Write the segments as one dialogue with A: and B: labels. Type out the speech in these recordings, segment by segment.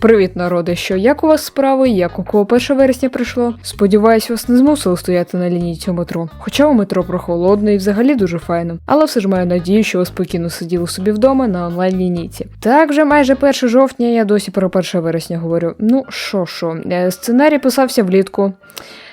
A: Привіт, народи! Що як у вас справи? Як у кого 1 вересня прийшло? Сподіваюсь, вас не змусили стояти на лінійці метро. Хоча у метро прохолодно і взагалі дуже файно. Але все ж маю надію, що ви спокійно сиділи собі вдома на онлайн лінійці. Так вже майже 1 жовтня, я досі про 1 вересня говорю. Ну що що, е, сценарій писався влітку.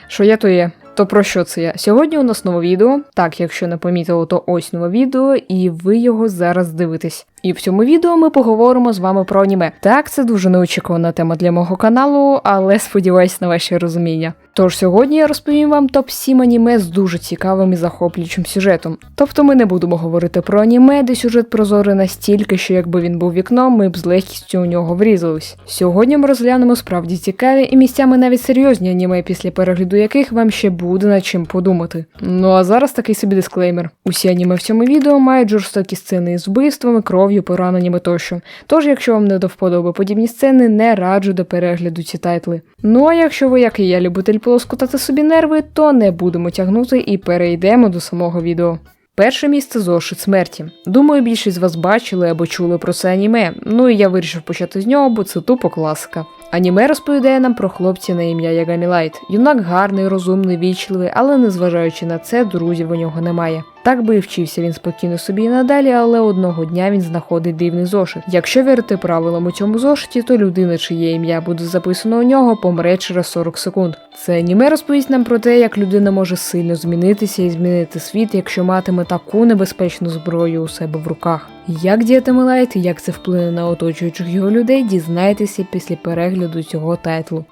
A: Що є, то є. То про що це я? Сьогодні у нас нове відео. Так, якщо не помітили, то ось нове відео, і ви його зараз дивитесь. І в цьому відео ми поговоримо з вами про аніме. Так, це дуже неочікувана тема для мого каналу, але сподіваюся на ваше розуміння. Тож сьогодні я розповім вам топ-7 аніме з дуже цікавим і захоплюючим сюжетом. Тобто ми не будемо говорити про аніме, де сюжет прозорий настільки, що якби він був вікном, ми б з легкістю у нього врізались. Сьогодні ми розглянемо справді цікаві і місцями навіть серйозні аніме, після перегляду яких вам ще буде над чим подумати. Ну а зараз такий собі дисклеймер. Усі аніме в цьому відео мають жорстокі сцени із вбивствами, кров'ю, пораненнями тощо. Тож, якщо вам не до вподоби подібні сцени, не раджу до перегляду ці тайтли. Ну а якщо ви, як і я, любитель полоскутати собі нерви, то не будемо тягнути і перейдемо до самого відео. Перше місце зошит смерті. Думаю, більшість з вас бачили або чули про це аніме. Ну і я вирішив почати з нього, бо це тупо класика. Аніме розповідає нам про хлопця на ім'я Ягамі Лайт. Юнак гарний, розумний, вічливий, але незважаючи на це, друзів у нього немає. Так би і вчився він спокійно собі і надалі, але одного дня він знаходить дивний зошит. Якщо вірити правилам у цьому зошиті, то людина, чиє ім'я буде записано у нього, помре через 40 секунд. Це аніме розповість нам про те, як людина може сильно змінитися і змінити світ, якщо матиме таку небезпечну зброю у себе в руках. Як діятиме Лайт і як це вплине на оточуючих його людей, дізнайтеся після перегляду цього тайтлу.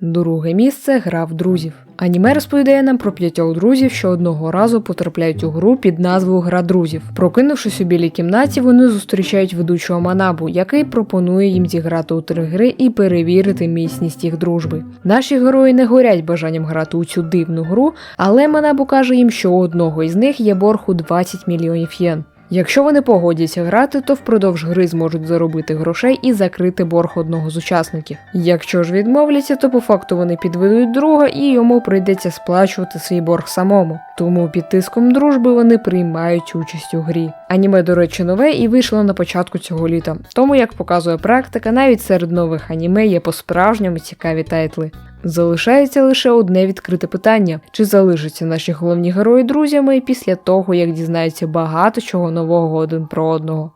A: Друге місце гра в друзів. Аніме розповідає нам про п'ятьох друзів, що одного разу потрапляють у гру під назвою Гра друзів. Прокинувшись у білій кімнаті, вони зустрічають ведучого Манабу, який пропонує їм зіграти у три гри і перевірити міцність їх дружби. Наші герої не горять бажанням грати у цю дивну гру, але Манабу каже їм, що у одного із них є борг у 20 мільйонів єн. Якщо вони погодяться грати, то впродовж гри зможуть заробити грошей і закрити борг одного з учасників. Якщо ж відмовляться, то по факту вони підведуть друга і йому прийдеться сплачувати свій борг самому. Тому під тиском дружби вони приймають участь у грі. Аніме, до речі, нове і вийшло на початку цього літа. Тому, як показує практика, навіть серед нових аніме є по-справжньому цікаві тайтли. Залишається лише одне відкрите питання: чи залишаться наші головні герої друзями після того, як дізнаються багато чого нового один про одного.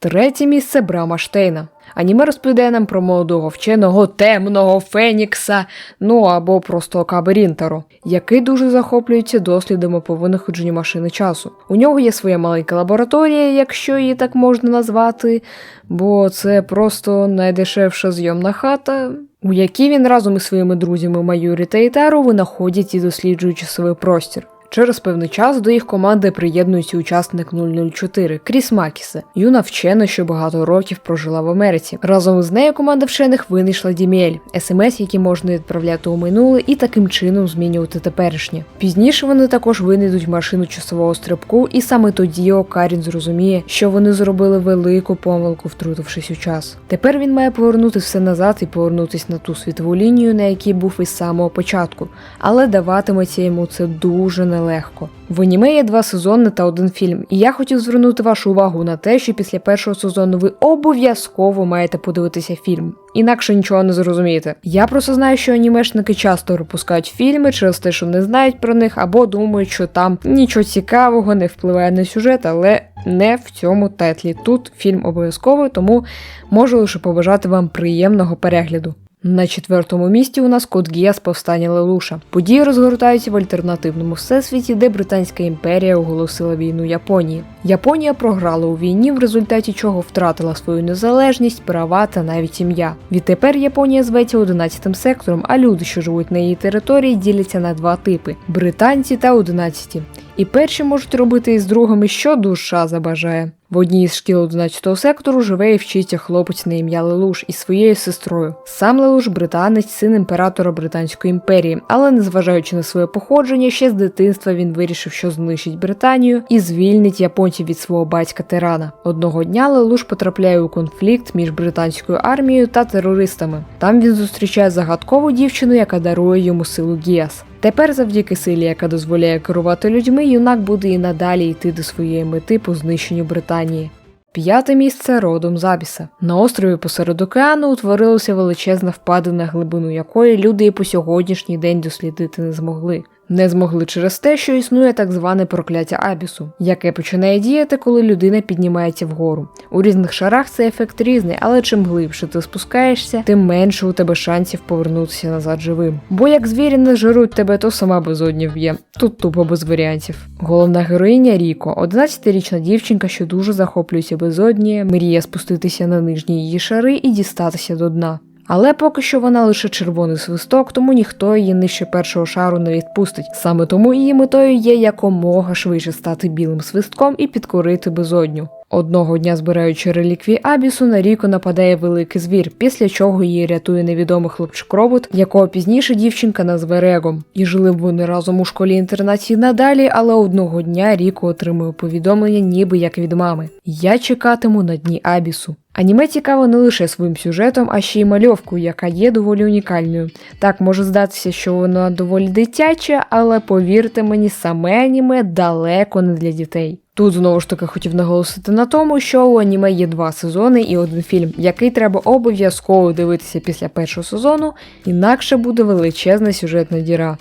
A: Третє місце Брама Штейна. Аніме розповідає нам про молодого вченого темного Фенікса, ну або просто Кабе Рінтаро, який дуже захоплюється дослідами по винаходженню машини часу. У нього є своя маленька лабораторія, якщо її так можна назвати, бо це просто найдешевша зйомна хата, у якій він разом із своїми друзями Маюрі та Ітару винаходять і досліджують часовий простір. Через певний час до їх команди приєднується учасник 004 Кріс Макісе, юна вчена, що багато років прожила в Америці. Разом із нею команда вчених винайшла Діміель, смс, які можна відправляти у минуле і таким чином змінювати теперішнє. Пізніше вони також винайдуть машину часового стрибку, і саме тоді Окарін зрозуміє, що вони зробили велику помилку, втрутившись у час. Тепер він має повернути все назад і повернутися на ту світову лінію, на якій був із самого початку, але даватиметься йому це дуже нелегко. В аніме є два сезони та один фільм, і я хотів звернути вашу увагу на те, що після першого сезону ви обов'язково маєте подивитися фільм. Інакше нічого не зрозумієте. Я просто знаю, що анімешники часто пропускають фільми через те, що не знають про них, або думають, що там нічого цікавого не впливає на сюжет, але не в цьому тетлі. Тут фільм обов'язковий, тому можу лише побажати вам приємного перегляду. На четвертому місці у нас код Гіас повстання Лелуша. Події розгортаються в альтернативному всесвіті, де Британська імперія оголосила війну Японії. Японія програла у війні, в результаті чого втратила свою незалежність, права та навіть ім'я. Відтепер Японія зветься 11 сектором, а люди, що живуть на її території, діляться на два типи: британці та одинадцяті. І перші можуть робити із другими, що душа забажає. В одній із шкіл 11-го сектору живе і вчиться хлопець на ім'я Лелуш із своєю сестрою. Сам Лелуш британець, син імператора Британської імперії, але незважаючи на своє походження, ще з дитинства він вирішив, що знищить Британію і звільнить японців від свого батька тирана. Одного дня Лелуш потрапляє у конфлікт між британською армією та терористами. Там він зустрічає загадкову дівчину, яка дарує йому силу Гіас. Тепер, завдяки силі, яка дозволяє керувати людьми, юнак буде і надалі йти до своєї мети по знищенню Британії. П'яте місце родом з Абіса. На острові посеред океану утворилася величезна впадина, глибину якої люди і по сьогоднішній день дослідити не змогли. Не змогли через те, що існує так зване прокляття Абісу, яке починає діяти, коли людина піднімається вгору. У різних шарах цей ефект різний, але чим глибше ти спускаєшся, тим менше у тебе шансів повернутися назад живим. Бо як звірі не жируть тебе, то сама безодня вб'є. Тут тупо без варіантів. Головна героїня Ріко, 11-річна дівчинка, що дуже захоплюється безодні, мріє спуститися на нижні її шари і дістатися до дна. Але поки що вона лише червоний свисток, тому ніхто її нижче першого шару не відпустить. Саме тому її метою є якомога швидше стати білим свистком і підкорити безодню. Одного дня, збираючи реліквії Абісу, на Ріко нападає великий звір, після чого її рятує невідомий хлопчик-робот, якого пізніше дівчинка назве Регом. І жили б вони разом у школі інтернаті надалі, але одного дня Ріко отримує повідомлення, ніби як від мами: Я чекатиму на дні Абісу. Аніме цікаво не лише своїм сюжетом, а ще й мальовкою, яка є доволі унікальною. Так може здатися, що вона доволі дитяча, але повірте мені, саме аніме далеко не для дітей. Тут знову ж таки хотів наголосити на тому, що у аніме є два сезони і один фільм, який треба обов'язково дивитися після першого сезону, інакше буде величезна сюжетна діра.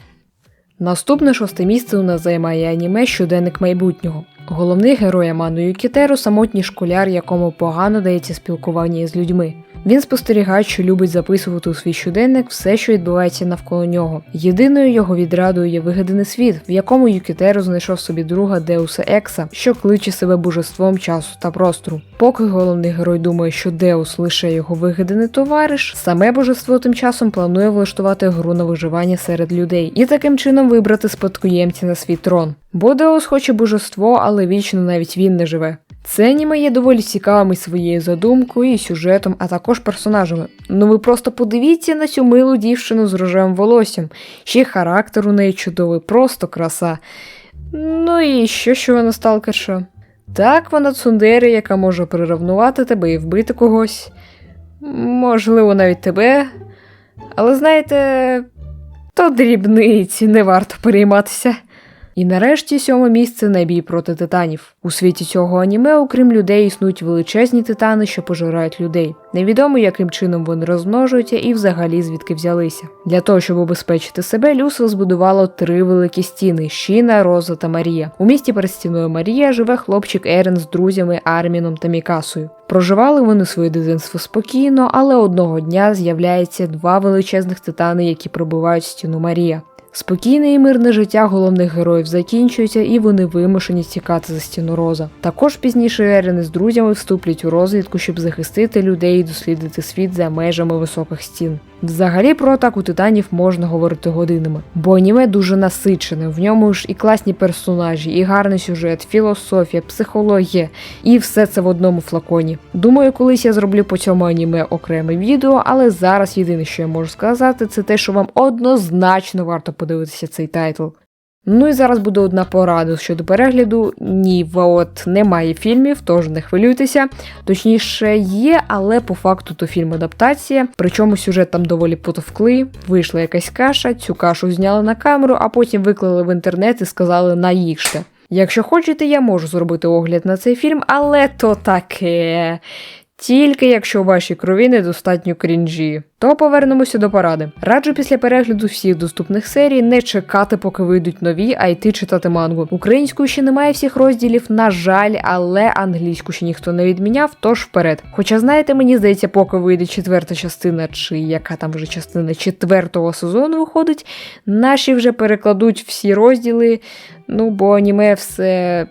A: Наступне шосте місце у нас займає аніме щоденник майбутнього. Головний герой Аману Юкітеру самотній школяр, якому погано дається спілкування з людьми. Він спостерігає, що любить записувати у свій щоденник все, що відбувається навколо нього. Єдиною його відрадою є вигаданий світ, в якому Юкітеро знайшов собі друга Деуса Екса, що кличе себе божеством часу та простору. Поки головний герой думає, що Деус лише його вигаданий товариш, саме божество тим часом планує влаштувати гру на виживання серед людей і таким чином вибрати спадкоємця на свій трон. Бо Деус хоче божество, але вічно навіть він не живе. Це аніме є доволі цікавим і своєю задумкою, і сюжетом, а також персонажами. Ну ви просто подивіться на цю милу дівчину з рожевим волоссям. Ще характер у неї чудовий, просто краса. Ну і що, що вона сталкерша? Так, вона цундери, яка може приравнувати тебе і вбити когось. Можливо, навіть тебе. Але знаєте, то дрібниці, не варто перейматися. І нарешті сьоме місце найбій проти титанів. У світі цього аніме, окрім людей, існують величезні титани, що пожирають людей. Невідомо, яким чином вони розмножуються і взагалі звідки взялися. Для того, щоб обезпечити себе, Люсо збудувало три великі стіни: Шіна, Роза та Марія. У місті перед стіною Марія живе хлопчик Ерен з друзями Арміном та Мікасою. Проживали вони своє дитинство спокійно, але одного дня з'являється два величезних титани, які пробивають стіну Марія. Спокійне і мирне життя головних героїв закінчується, і вони вимушені тікати за стіну Роза. Також пізніше Ерен з друзями вступлять у розвідку, щоб захистити людей і дослідити світ за межами високих стін. Взагалі про атаку титанів можна говорити годинами, бо аніме дуже насичене, в ньому ж і класні персонажі, і гарний сюжет, філософія, психологія, і все це в одному флаконі. Думаю, колись я зроблю по цьому аніме окреме відео, але зараз єдине, що я можу сказати, це те, що вам однозначно варто подивитися цей тайтл. Ну і зараз буде одна порада щодо перегляду. Ні, от немає фільмів, тож не хвилюйтеся. Точніше, є, але по факту то фільм адаптація. Причому сюжет там доволі потовклий. Вийшла якась каша, цю кашу зняли на камеру, а потім виклали в інтернет і сказали наїжте. Якщо хочете, я можу зробити огляд на цей фільм, але то таке. Тільки якщо у вашій крові недостатньо крінжі. То повернемося до поради. Раджу після перегляду всіх доступних серій не чекати, поки вийдуть нові, а йти читати мангу. Українською ще немає всіх розділів, на жаль, але англійську ще ніхто не відміняв, тож вперед. Хоча, знаєте, мені здається, поки вийде четверта частина, чи яка там вже частина четвертого сезону виходить, наші вже перекладуть всі розділи. Ну, бо аніме все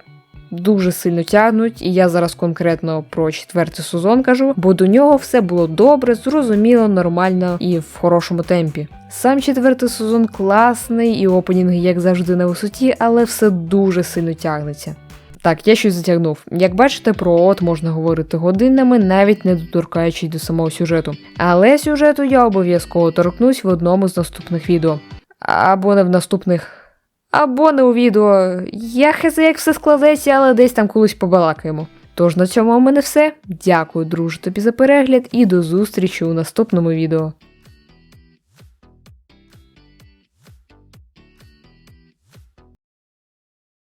A: дуже сильно тягнуть, і я зараз конкретно про четвертий сезон кажу, бо до нього все було добре, зрозуміло, нормально і в хорошому темпі. Сам четвертий сезон класний, і опенінги, як завжди, на висоті, але все дуже сильно тягнеться. Так, я щось затягнув. Як бачите, про от можна говорити годинами, навіть не доторкаючись до самого сюжету. Але сюжету я обов'язково торкнусь в одному з наступних відео. Або не в наступних або не у відео. Я хезе, як все складеться, але десь там колись побалакаємо. Тож на цьому у мене все. Дякую, друже, тобі за перегляд і до зустрічі у наступному відео.